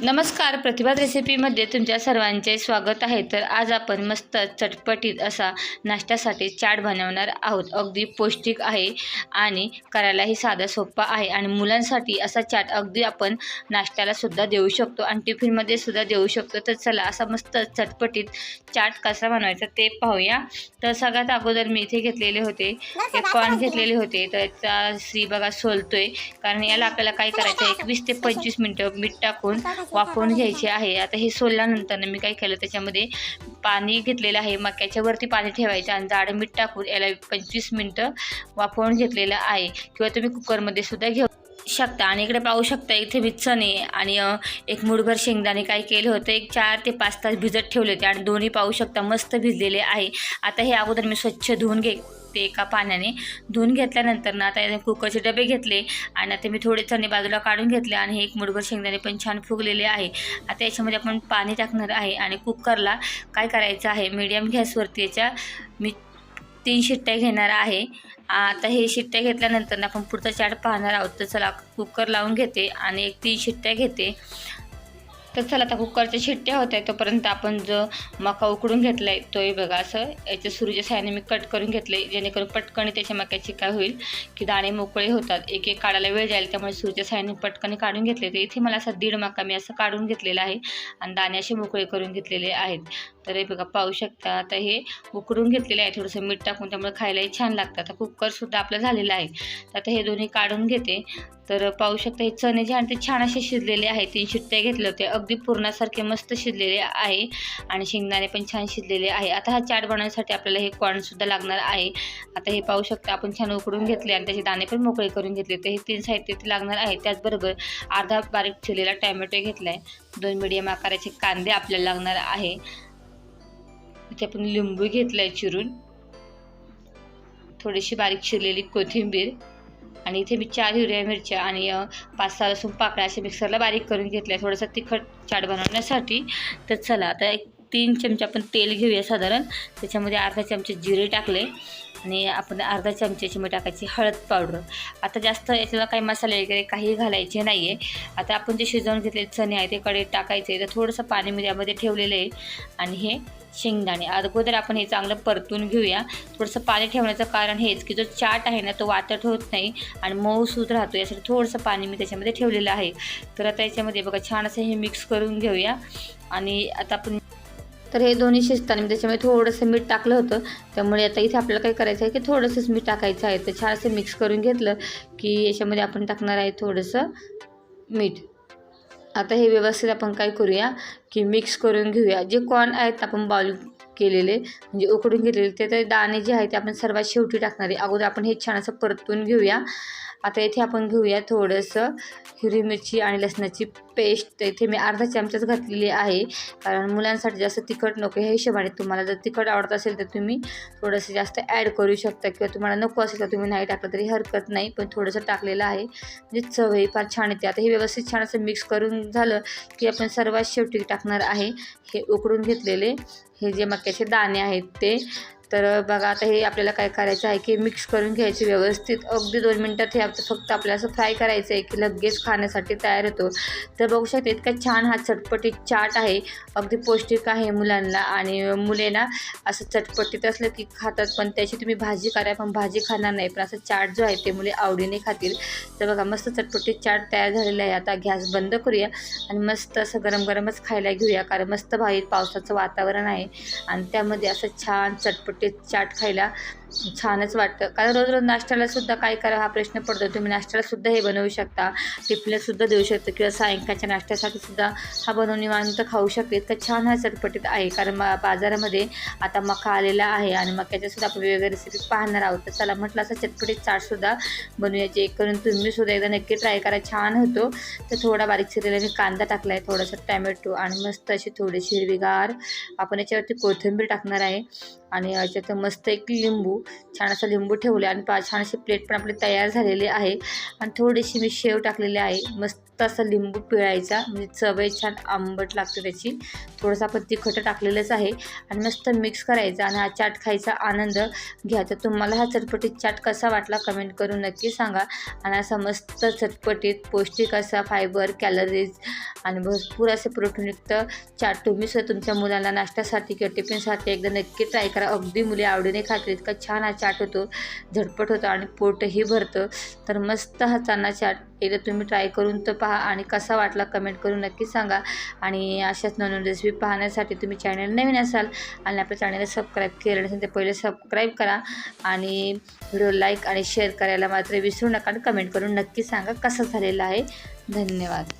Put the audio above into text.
नमस्कार प्रतिभात रेसिपीमध्ये तुमच्या सर्वांचे स्वागत आहे. तर आज आपण मस्त चटपटीत असा नाश्त्यासाठी चाट बनवणार आहोत. अगदी पौष्टिक आहे आणि करायलाही साधा सोपा आहे आणि मुलांसाठी असा चाट अगदी आपण नाश्त्याला सुद्धा देऊ शकतो आणि टिफिनमध्ये सुद्धा देऊ शकतो. तर चला असा मस्त चटपटीत चाट कसा बनवायचा ते पाहूया. तर सगळ्यात अगोदर मी इथे घेतलेले होते. एक कॉर्न घेतलेले होते. तर त्याचा श्री बघा सोलतोय. कारण याला आपल्याला काय करायचं आहे? ते पंचवीस मिनटं मीठ टाकून वाफवून घ्यायचे आहे. आता हे सोलल्यानंतर मी काय केलं त्याच्यामध्ये पाणी घेतलेलं आहे. मक्याच्या वरती पाणी ठेवायचं आणि जाडं मीठ टाकून याला पंचवीस मिनटं वाफवून घेतलेलं आहे. किंवा तुम्ही कुकरमध्ये सुद्धा घेऊ शकता. आणि इकडे पाहू शकता इथे मी चणे आणि एक मुठभर शेंगदाणे काय केलं होतं एक चार ते पाच तास भिजत ठेवले होते. आणि दोन्ही पाहू शकता मस्त भिजलेले आहे. आता हे अगोदर मी स्वच्छ धुवून घे ते एका पाण्याने धुवून घेतल्यानंतर ना आता याने कुकरचे डबे घेतले आणि आता मी थोडे चणे बाजूला काढून घेतले आणि हे एक मुठभर शेंगदाणे पण छान फुगलेले आहे. आता याच्यामध्ये आपण पाणी टाकणार आहे आणि कुकरला काय करायचं आहे मीडियम गॅसवरती याच्या मी तीन शिट्ट्या घेणार आहे. आता हे शिट्ट्या घेतल्यानंतर आपण पुढचा चाट पाहणार आहोत. तर चला कुकर लावून घेते आणि एक तीन शिट्ट्या घेते. तर चला आता कुकरच्या शिट्ट्या होत्या तोपर्यंत आपण जो मका उकडून घेतला आहे तोही बघा असं याच्या सुरीच्या साह्याने मी कट करून घेतले जेणेकरून पटकन त्याच्या मक्याची काय होईल की दाणे मोकळे होतात. एक एक काढायला वेळ जाईल त्यामुळे सुरीच्या साह्याने पटकन काढून घेतले. तर इथे मला असं दीड मका मी असं काढून घेतलेला आहे आणि दाणे असे मोकळे करून घेतलेले आहेत. तर हे बघा पाहू शकता. आता हे उकडून घेतलेले आहे थोडंसं मीठ टाकून त्यामुळे खायलाही छान लागतं. आता कुकरसुद्धा आपलं झालेलं आहे. तर आता हे दोन्ही काढून घेते. तर पाहू शकता हे चणे जे आहे ते छान असे शिजलेले आहे तीन शिट्ट्या घेतले होते अगदी पूर्णासारखे मस्त शिजलेले आहे आणि शेंगदाणे पण छान शिजलेले आहे. आता हा चाट बनवण्यासाठी आपल्याला हे कॉर्नसुद्धा लागणार आहे. आता हे पाहू शकता आपण छान उकडून घेतले आणि त्याचे दाणे पण मोकळे करून घेतले तर हे तीन साहित्य ते लागणार आहे. त्याचबरोबर अर्धा बारीक चिरलेला टॅमॅटो घेतला आहे दोन मिडियम आकाराचे कांदे आपल्याला लागणार आहे. इथे आपण लिंबू घेतला आहे चिरून. थोडीशी बारीक चिरलेली कोथिंबीर. आणि इथे मी चार हिरव्या मिरच्या आणि पाच सहा लसूण पाकळ्या असे मिक्सरला बारीक करून घेतल्या. थोडंसं तिखट चाट बनवण्यासाठी. तर चला आता एक तीन चमचे आपण तेल घेऊया साधारण. त्याच्यामध्ये अर्धा चमचे जिरे टाकले. आणि आपण अर्धा चमच्याची मी टाकायची हळद पावडर. आता जास्त याच्याला काही मसाले वगैरे काही घालायचे नाही आहे आता आपण जे शिजवून घेतले चणे आहे ते कडे टाकायचे. तर थोडंसं पाणी मी त्यामध्ये ठेवलेलं आहे. आणि हे शेंगदाणे. अगोदर आपण हे चांगलं परतून घेऊया. थोडंसं पाणी ठेवण्याचं कारण हेच की जो चाट आहे ना तो वाटत होत नाही आणि मऊ सूत राहतो. यासाठी थोडंसं पाणी मी त्याच्यामध्ये ठेवलेलं आहे. तर आता याच्यामध्ये बघा छान असं हे मिक्स करून घेऊया. आणि आता आपण तर हे दोन्ही शिजताना मी त्याच्यामध्ये थोडंसं मीठ टाकलं होतं. त्यामुळे आता इथे आपल्याला काय करायचं आहे की थोडंसंच मीठ टाकायचं आहे. तर छान असं मिक्स करून घेतलं की याच्यामध्ये आपण टाकणार आहे थोडंसं मीठ. आता हे व्यवस्थित आपण काय करूया की मिक्स करून घेऊया. जे कॉर्न आहेत आपण बॉईल केलेले म्हणजे उकडून घेतलेले. ते तर दाणे जे आहेत ते आपण सर्वात शेवटी टाकणार आहे. अगोदर आपण हे छान असं परतून घेऊया. आता इथे आपण घेऊया थोडंसं हिरवी मिरची आणि लसणाची पेस्ट. तर इथे मी अर्धा चमचाच घातलेली आहे. कारण मुलांसाठी जास्त तिखट नको ह्या हिशोबाने तुम्हाला जर तिखट आवडत असेल तर तुम्ही थोडंसं जास्त ॲड करू शकता. किंवा तुम्हाला नको असेल तर तुम्ही नाही टाकलं तरी हरकत नाही. पण थोडंसं टाकलेलं आहे. म्हणजे चवही फार छान येते. आता हे व्यवस्थित छान असं मिक्स करून झालं की आपण सर्वात शेवटी टाकणार आहे हे उकडून घेतलेले. हे जे मक्याचे दाणे आहेत ते तर बघा आता हे आपल्याला काय करायचं आहे की मिक्स करून घ्यायचे व्यवस्थित. अगदी दोन मिनटात हे आप- फक्त आपल्याला असं फ्राय करायचं आहे की लगेच खाण्यासाठी तयार होतो. तर बघू शकते इतका छान हा चटपटीत चाट आहे. अगदी पौष्टिक आहे मुलांना आणि मुले ना असं चटपटीत असलं की खातात पण त्याची तुम्ही भाजी करा पण भाजी खाणार नाही. पण असं चाट जो आहे ते मुले आवडीने खातील. तर बघा मस्त चटपटीत चाट तयार झालेला आहे. आता गॅस बंद करूया आणि मस्त असं गरम गरमच खायला घेऊया कारण मस्त भाई पावसाचं वातावरण आहे. आणि त्यामध्ये असं छान चटपटीत चाट खायला. छानच वाटतं. कारण रोज रोज नाश्त्याला सुद्धा काय करा हा प्रश्न पडतो. तुम्ही नाश्त्याला सुद्धा हे बनवू शकता. टिफिनला सुद्धा देऊ शकता. किंवा सायंकाळच्या नाश्त्यासाठी सुद्धा हा बनवून निवांत खाऊ शकते. इतका छान हा चटपटीत आहे. कारण बाजारामध्ये आता मका आलेला आहे आणि मक्याच्या सुद्धा आपण वेगवेगळ्या रेसिपी पाहणार आहोत. तर चला म्हटलं असं चटपटीत चाटसुद्धा बनवूया. जे करून तुम्ही सुद्धा एकदा नक्की ट्राय करा. छान होतो. तर थोडा बारीक चिरलेला मी कांदा टाकला आहे थोडासा टॅमॅटो आणि मस्त अशी थोडीशी हिरवीगार आपण याच्यावरती कोथिंबीर टाकणार आहे. आणि याच्यात मस्त एक लिंबू लिंबू छान असं लिंबू ठेवले आणि पा छान अशी प्लेट पण आपली तयार झालेली आहे. आणि थोडीशी मी शेव टाकलेली आहे. मस्त असं लिंबू पिळायचा. म्हणजे चवही छान आंबट लागते त्याची. थोडंसं आपण तिखट टाकलेलंच आहे. आणि मस्त मिक्स करायचा आणि हा चाट खायचा आनंद घ्यायचा तुम्हाला हा चटपटीत चाट कसा वाटला कमेंट करून नक्की सांगा. आणि असा मस्त चटपटीत पौष्टिक असा फायबर कॅलरीज आणि भरपूर असे प्रोटीनयुक्त चाट तुम्ही सुद्धा तुमच्या मुलांना नाश्त्यासाठी किंवा टिफिनसाठी एकदा नक्की ट्राय करा. अगदी मुली आवडीने खातील इतका छान हा चाट होतो. झटपट होतो आणि पोटही भरतं. तर मस्त हा चाना चाट. एकदा तुम्ही ट्राय करून तर पहा आणि कसा वाटला कमेंट करून नक्की सांगा. आणि अशाच नवीन रेसिपी पाहण्यासाठी तुम्ही चॅनल नवीन असाल आणि आपल्या चॅनलला सबस्क्राईब केलं नसेल तर पहिले सबस्क्राईब करा. आणि व्हिडिओ लाईक आणि शेअर करायला मात्र विसरू नका आणि कमेंट करून नक्की सांगा कसा झालेला आहे. धन्यवाद.